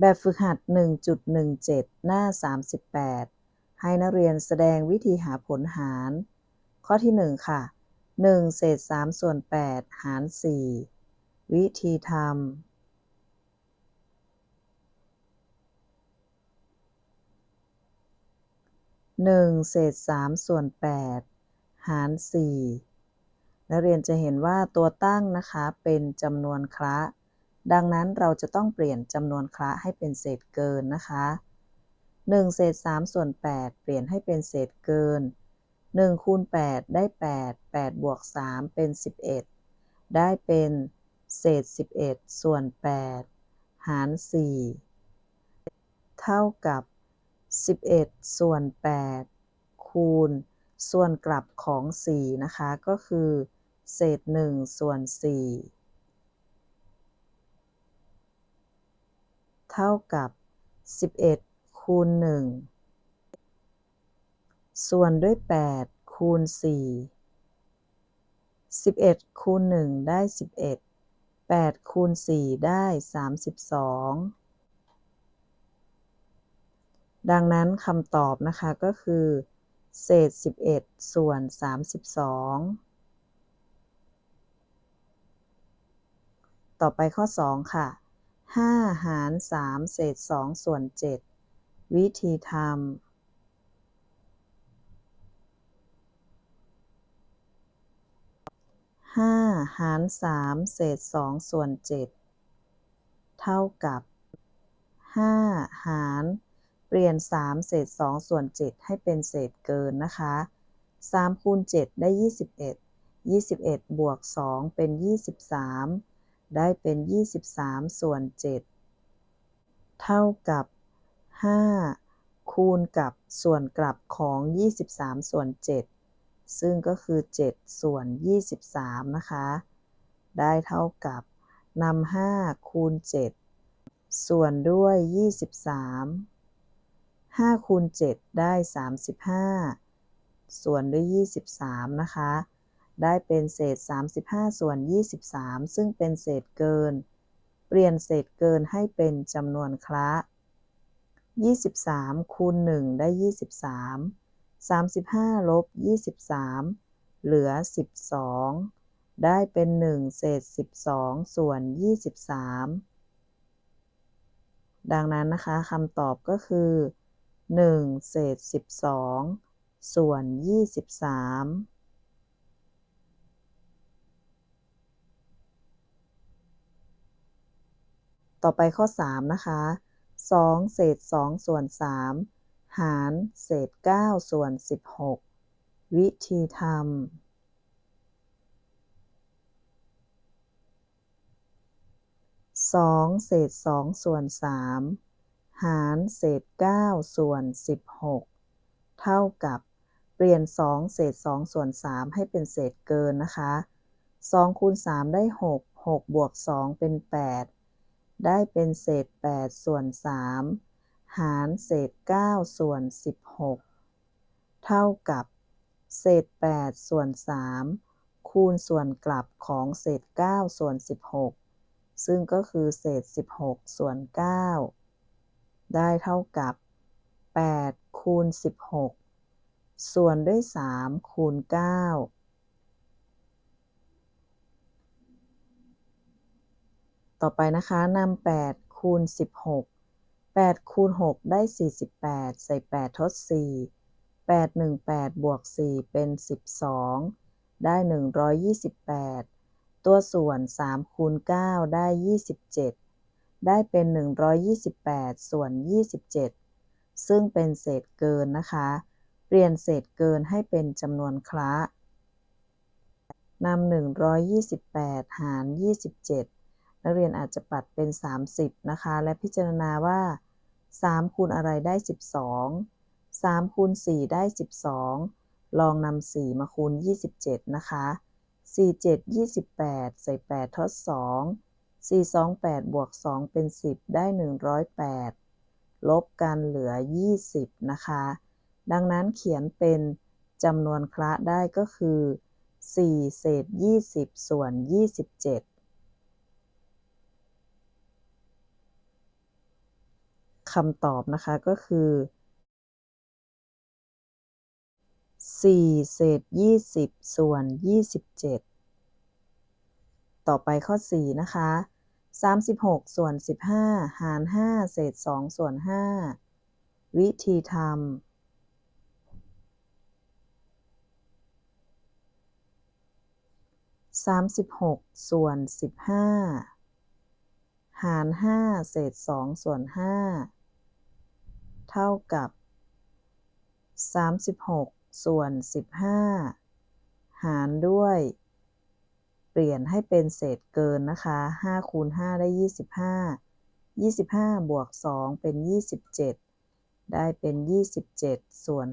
แบบฝึกหัด 1.17 หน้า 38 ให้นักเรียนแสดงวิธีหาผลหาร ข้อที่ 1 ค่ะ 1 เศษ 3 ส่วน 8 หาร 4 วิธีทำหนึ่งเศษสามส่วนแปดหารสี่นักเรียนจะเห็นว่าตัวตั้งนะคะเป็นจำนวนคระ ดังนั้นเราจะต้องเปลี่ยนจำนวนคระให้เป็นเศษเกินนะคะ1เศษ3ส่วน8 เปลี่ยนให้เป็นเศษเกิน1คูณ8ได้ 8 8บวก3เป็น 11 ได้เป็นเศษ 11 ส่วน 8 หาร 4 เท่ากับ 11 ส่วน 8 คูณ ส่วนกลับของ 4 นะคะ ก็คือ เศษ 1 ส่วน 4 เท่ากับ 11 คูณ 1 ส่วนด้วย 8 คูณ 4 11 คูณ 1 ได้ 11 8 คูณ 4 ได้ 32 ดังนั้นคำตอบนะคะก็คือ เศษ 11 ส่วน 32ต่อไปข้อ 2 ค่ะ ห้าหารสามเศษสองส่วนเจ็ดวิธีทำห้าหารสามเศษสองส่วนเจ็ดเท่ากับห้าหารเปลี่ยนสามเศษสองส่วนเจ็ดให้เป็นเศษเกินนะคะสามคูณเจ็ดได้ยี่สิบเอ็ดยี่สิบเอ็ดบวกสองเป็นยี่สิบสาม ได้เป็น 23 ส่วน 7 เท่ากับ 5 คูณกับส่วนกลับของ 23 ส่วน 7 ซึ่งก็คือ 7 ส่วน 23 นะคะ ได้เท่ากับนำ5คูณ 7 ส่วนด้วย 23 5คูณ7ได้ 35 ส่วนด้วย 23 นะคะ ได้เป็นเศษ 35 ส่วน 23 ซึ่งเป็นเศษเกิน เปลี่ยนเศษเกินให้เป็นจำนวนคละ 23 คูณ 1 ได้ 23 35 ลบ 23 เหลือ 12 ได้เป็น 1 เศษ 12 ส่วน 23 ดังนั้นนะคะคำตอบก็คือ 1 เศษ 12 ส่วน 23 ต่อไปข้อ 3 นะคะ 2 เศษ 2 ส่วน 3 หาร เศษ 9 ส่วน 16 วิธีทำสองเศษสองส่วนสามหารเศษเก้าส่วนสิบหกเท่ากับเปลี่ยนสองเศษสองส่วนสามให้เป็นเศษเกินนะคะสองคูณสามได้หกหกบวกสองเป็นแปด ได้เป็นเศษ 8 ส่วน 3 หารเศษ 9 ส่วน 16 เท่ากับ เศษ 8 ส่วน 3 คูณส่วนกลับของเศษ 9 ส่วน 16 ซึ่งก็คือเศษ 16 ส่วน 9 ได้เท่ากับ 8 คูณ 16 ส่วนด้วย 3 คูณ 9 ต่อไปนะคะนำ8คูณ16 8คูณ6ได้ 48 ใส่ 8 ทด 4 8 1 8 บวก 4 เป็น 12 ได้ 128 ตัวส่วน 3 คูณ 9 ได้ 27 ได้เป็น 128 ส่วน 27 ซึ่งเป็นเศษเกินนะคะ เปลี่ยนเศษเกินให้เป็นจำนวนคละนำ128 หาร 27 นักเรียนอาจจะปัดเป็น 30 นะคะ และพิจารณาว่า 3 คูณอะไรได้ 12 3คูณ4ได้ 12 ลองนำ4มาคูณ 27 นะคะ4 7 28 ใส่ 8 ทด 2 4 2 8 บวก 2 เป็น 10 ได้ 108 ลบกันเหลือ 20 นะคะ ดังนั้นเขียนเป็นจำนวนคละได้ก็คือ 4 เศษ 20 ส่วน 27 คำตอบนะคะก็คือ 4 เศษ 20 ส่วน 27 ต่อไปข้อ 4 นะคะ 36 ส่วน 15 หาร 5 เศษ 2 ส่วน 5 วิธีทำ36ส่วน15หาร5เศษ2ส่วน5 เท่ากับ 36 ส่วน 15 หารด้วย เปลี่ยนให้เป็นเศษเกินนะคะ 5 คูณ 5 ได้ 25 25 บวก 2 เป็น 27 ได้เป็น 27 ส่วน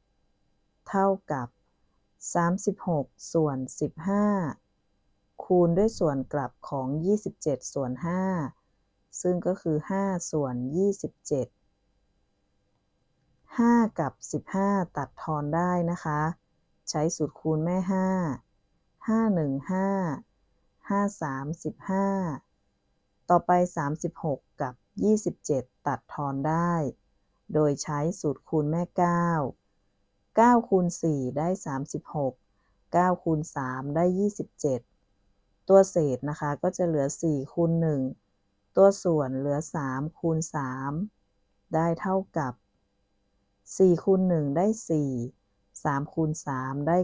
5 เท่ากับ 36 ส่วน 15 คูณด้วยส่วนกลับของ 27 ส่วน 5 ซึ่งก็คือ 5 ส่วน 27 5 กับ 15 ตัดทอนได้นะคะ ใช้สูตรคูณแม่ 5 5 1 5 5 3 15ต่อไป 36 กับ 27 ตัดทอนได้ โดยใช้สูตรคูณแม่ 9 9คูณ4ได้ 36 9คูณ3ได้ 27 ตัวเศษนะคะก็จะเหลือ 4คูณ1ตัวส่วนเหลือ 3 คูณ 3 ได้เท่ากับ 4คูณ1ได้ 4 3คูณ3ได้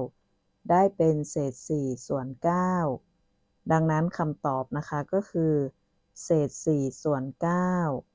9 ได้เป็นเศษ 4 ส่วน 9 ดังนั้นคำตอบนะคะก็คือ เศษ 4 ส่วน 9